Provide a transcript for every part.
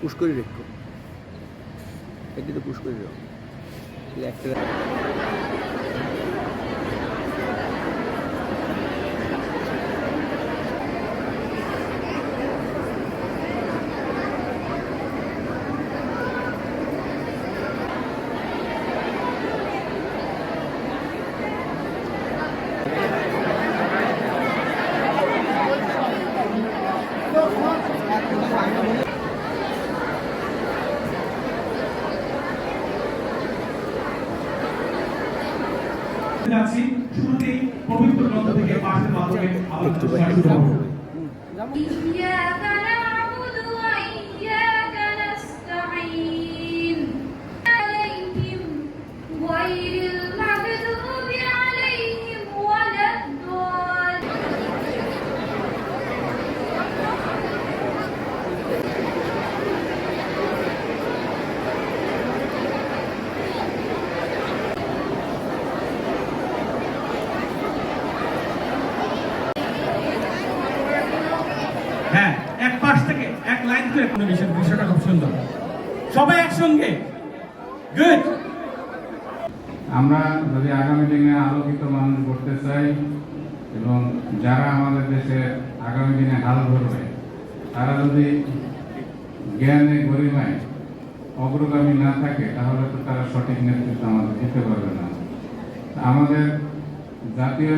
Push করে রেখো। এটি তো করে রেখো। একটা যাচ্ছি শুরুতেই পবিত্র গ্রন্থ থেকে পাঠের মাধ্যমে আলোচনা হ্যাঁ এক পাশ থেকে এক লাইন করে কোনো বিষয় বিষয়টা খুব সুন্দর। সবাই একসঙ্গে। গুড আমরা যদি আগামী দিনে আলোকিত মানুষ করতে চাই এবং যারা আমাদের দেশে আগামী দিনে হাল ধরবে, তারা যদি জ্ঞানে গরিমায় অগ্রগামী না থাকে, তাহলে তো তারা সঠিক নেতৃত্ব আমাদের দিতে পারবে না। আমাদের জাতীয়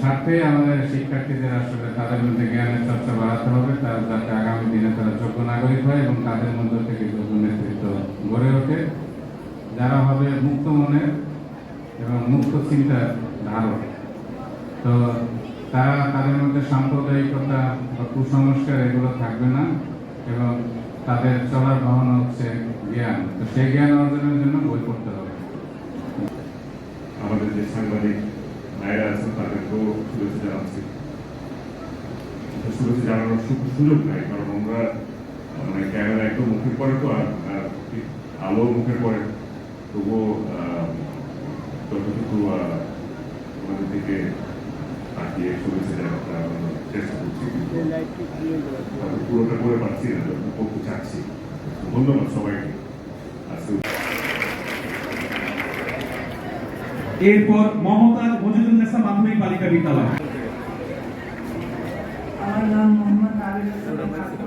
স্বার্থে আমাদের শিক্ষার্থীদের আসলে তাদের মধ্যে জ্ঞানের চর্চা বাড়াতে হবে, তার যাতে আগামী দিনে তারা যোগ্য নাগরিক হয় এবং তাদের মধ্যে থেকে যোগ্য নেতৃত্ব গড়ে ওঠে। যারা হবে মুক্ত মনের এবং মুক্ত চিন্তার ধারক। তো তারা তাদের মধ্যে সাম্প্রদায়িকতা বা কুসংস্কার এগুলো থাকবে না এবং তাদের চলার ভাবনা হচ্ছে জ্ঞান। তো সেই জ্ঞান অর্জনের জন্য বই পড়তে শুভেচ্ছা জানানোর সুযোগ নাই কারণ আমরা মানে ক্যামেরা একদম মুখের পরে তো আর আলো মুখের পরে। তবুও যতটুকু আমাদের দিকে তাকিয়ে শুভেচ্ছা জানাতে আমরা চেষ্টা করছি কিন্তু পুরোটা করে পারছি না যতটুকু করতে চাচ্ছি। ধন্যবাদ সবাইকে। এরপর মমতাজ মজিদুন্নেসা মাধ্যমিক বালিকা বিদ্যালয়। আমার নাম মোহাম্মদ আবির